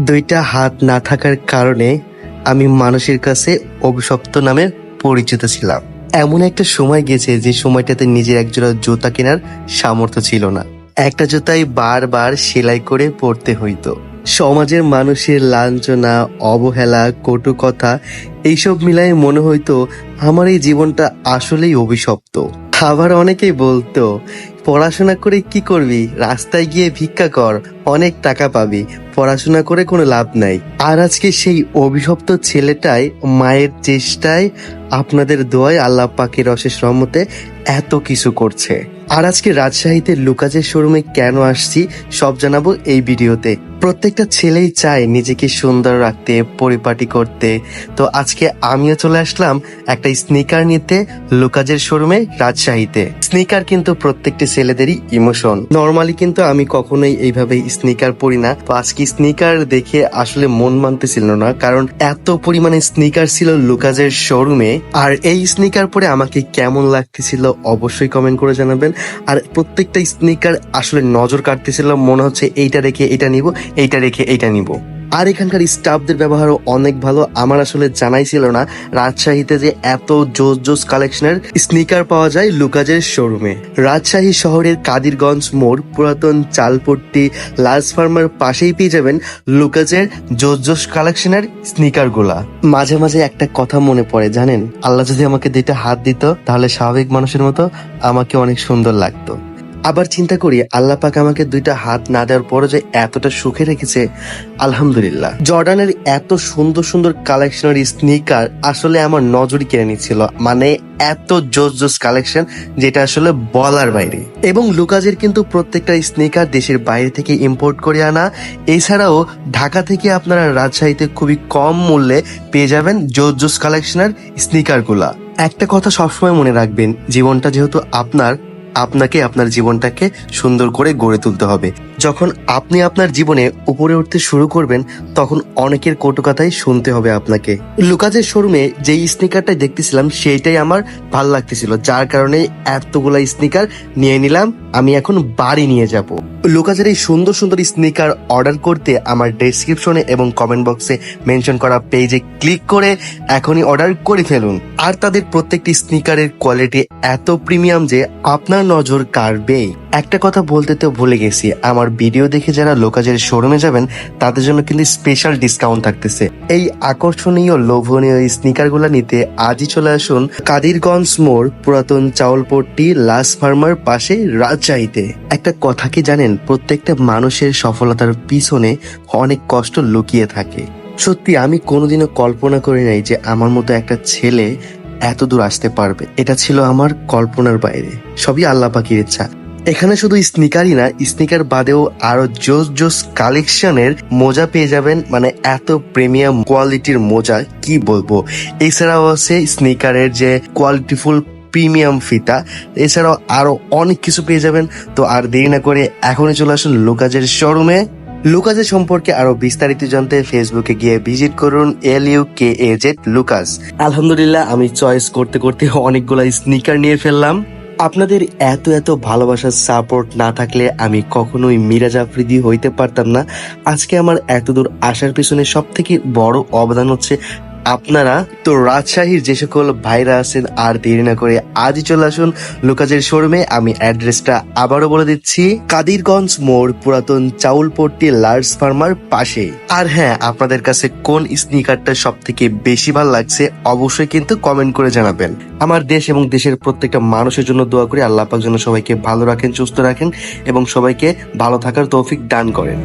দুইটা হাত না থাকার কারণে আমি মানুষের কাছে অভিশপ্ত নামে পরিচিত ছিলাম। এমন একটা সময় গেছে যে সময়টাতে নিজের একজোড়া জুতা কেনার সামর্থ্য ছিল না। একটা জুতাই বারবার সেলাই করে পড়তে হইতো। সমাজের মানুষের লাঞ্ছনা, অবহেলা, কটু কথা, এইসব মিলাই মনে হইতো আমার এই জীবনটা আসলেই অভিশপ্ত। আবার অনেকেই বলতো পড়াশোনা করে কি করবি? রাস্তায় গিয়ে ভিক্ষা কর, অনেক টাকা পাবি। পড়াশোনা করে কোনো লাভ নাই। আর আজকে সেই অভিশপ্ত ছেলেটাই মায়ের চেষ্টায় আপনাদের দোয়ায় আল্লাহ পাকের অশেষ রহমতে এত কিছু করছে। আর আজকে রাজশাহীতে লুকাজের শোরুমে কেন আসছি, সব জানাব এই ভিডিওতে। প্রত্যেকটা ছেলেই চায় নিজেকে সুন্দর রাখতে, পরিপাটি করতে। তো আজকে আমিও চলে আসলাম একটা স্নিকার নিতে লুকাজের শোরুমে রাজশাহীতে। স্নিকার কিন্তু প্রত্যেকটা ছেলেদেরই ইমোশন নর্মালি কিন্তু আমি কখনোই এইভাবে স্নিকার পরি না। তো আজকে স্নিকার দেখে আসলে মন মানতেছিল না, কারণ এত পরিমাণে স্নিকার ছিল লুকাজের শোরুমে। আর এই স্নিকার পরে আমাকে কেমন লাগতেছিল অবশ্যই কমেন্ট করে জানাবেন। আর প্রত্যেকটা স্নিকার আসলে নজর কাটতেছিল, মনে হচ্ছে এইটা রেখে এটা নিব এইটা রেখে এইটা নিব। আর এখানকার স্টাফদের ব্যবহারও অনেক ভালো। আমার আসলে জানাই ছিল না রাজশাহীতে যে এত জোস জোস কালেকশনের স্নিকার পাওয়া যায় লুকাজের শোরুমে। রাজশাহী শহরের কাদিরগঞ্জ মোড়, পুরাতন চালপট্টি লার্জ ফার্মার পাশেই পেয়ে যাবেন লুকাজের জোস জোস কালেকশনের স্নিকারগুলা মাঝে মাঝে একটা কথা মনে পড়ে, জানেন? আল্লাহ যদি আমাকে দুইটা হাত দিত, তাহলে স্বাভাবিক মানুষের মতো আমাকে অনেক সুন্দর লাগতো। আবার চিন্তা করি, আল্লাহ পাক আমাকে দুইটা হাত না দেওয়ার পরে যে এতটা সুখে রেখেছে, আলহামদুলিল্লাহ। জর্ডানের এত সুন্দর সুন্দর কালেকশনের স্নিকার আসলে আমার নজরই কেড়ে নিচ্ছিল। মানে এত জোস জোস কালেকশন যেটা আসলে বলার বাইরে। এবং লুকাজের কিন্তু প্রত্যেকটা স্নিকার দেশের বাইরে থেকে ইম্পোর্ট করে আনা। এছাড়াও ঢাকা থেকে আপনারা রাজশাহীতে খুবই কম মূল্যে পেয়ে যাবেন জোস জোস কালেকশনের স্নিকারগুলা। একটা কথা সবসময় মনে রাখবেন, জীবনটা যেহেতু আপনার আপনাকে আপনার জীবনটাকে সুন্দর করে গড়ে তুলতে হবে। যখন আপনি আপনার জীবনে উপরে উঠতে শুরু করবেন, তখন অনেকের কটুকাতাই শুনতে হবে আপনাকে। লুকাজের শোরুমে যে স্নিকারটা দেখতেছিলাম, সেইটাই আমার ভালো লাগতেছিল। যার কারণে এতগুলা স্নিকার নিয়ে নিলাম, আমি এখন বাড়ি নিয়ে যাব। লুকাজের এই সুন্দর সুন্দর স্নিকার অর্ডার করতে আমার ডেসক্রিপশনে এবং কমেন্ট বক্সে মেনশন করা পেজে ক্লিক করে এখনই অর্ডার করে ফেলুন। আর তাদের প্রত্যেকটি স্নিকারের কোয়ালিটি এত প্রিমিয়াম যে আপনার নজর কাড়বেই। একটা কথা বলতে তো ভুলে গেছি। আমার ভিডিও দেখে যারা লোকাজের শোরুমে যাবেন, তাদের জন্য কিন্তু স্পেশাল ডিসকাউন্ট থাকতেছে। এই আকর্ষণীয়, লোভনীয় স্নিকারগুলা নিতে আজই চলে আসুন কাদিরগঞ্জ মোড়, পুরাতন চাউলপট্টি, লাস ফার্মার পাশে রাজশাহীতে। একটা কথা কি জানেন? প্রত্যেকটা মানুষের সফলতার পিছনে অনেক কষ্ট লুকিয়ে থাকে। সত্যি, আমি কোনোদিনও কল্পনা করি নাই যে আমার মতো একটা ছেলে এত দূর আসতে পারবে। এটা ছিল আমার কল্পনার বাইরে। সবই আল্লাহ পাখির ইচ্ছা। এখানে শুধু স্নিকারই না স্নিকার বাদেও আরও জোস জোস কালেকশনের মোজা পেয়ে যাবেন। মানে এত প্রিমিয়াম কোয়ালিটির মোজা, কি বলব? এছাড়াও আছে স্নিকারের যে কোয়ালিটিফুল প্রিমিয়াম ফিতা, এছাড়াও আরও অনেক কিছু পেয়ে যাবেন। তো আর দেরি না করে এখনই চলে আসুন লুকাজের শোরুমে লুকাজের সম্পর্কে আরও বিস্তারিত জানতে ফেসবুকে গিয়ে ভিজিট করুন L U K A Z Lukas আলহামদুলিল্লাহ, আমি চয়েস করতে করতে অনেকগুলা স্নিকার নিয়ে ফেললাম। আপনাদের এত এত ভালোবাসার সাপোর্ট না থাকলে আমি কখনোই মিরাজ আফ্রিদি হইতে পারতাম না। আজকে আমার এতদূর আসার পিছনে সব থেকে বড় অবদান হচ্ছে আপনারা তো রাজশাহীর যে সকল ভাইরা আছেন, আর দেরি না করে আজই চলে আসুন লুকাজের শোরুমে। আমি অ্যাড্রেসটা আবারও বলে দিচ্ছি, কাদিরগঞ্জ মোড়, পুরাতন চাউলপট্টি লার্জ ফার্মার পাশে। আর হ্যাঁ আপনাদের কাছে কোন স্নিকারটা সব থেকে বেশি ভালো লাগছে, অবশ্যই কিন্তু কমেন্ট করে জানাবেন। আমার দেশ এবং দেশের প্রত্যেকটা মানুষের জন্য দোয়া করি, আল্লাহ পাক যেন সবাইকে ভালো রাখেন, সুস্থ রাখেন, এবং সবাইকে ভালো থাকার তৌফিক দান করেন।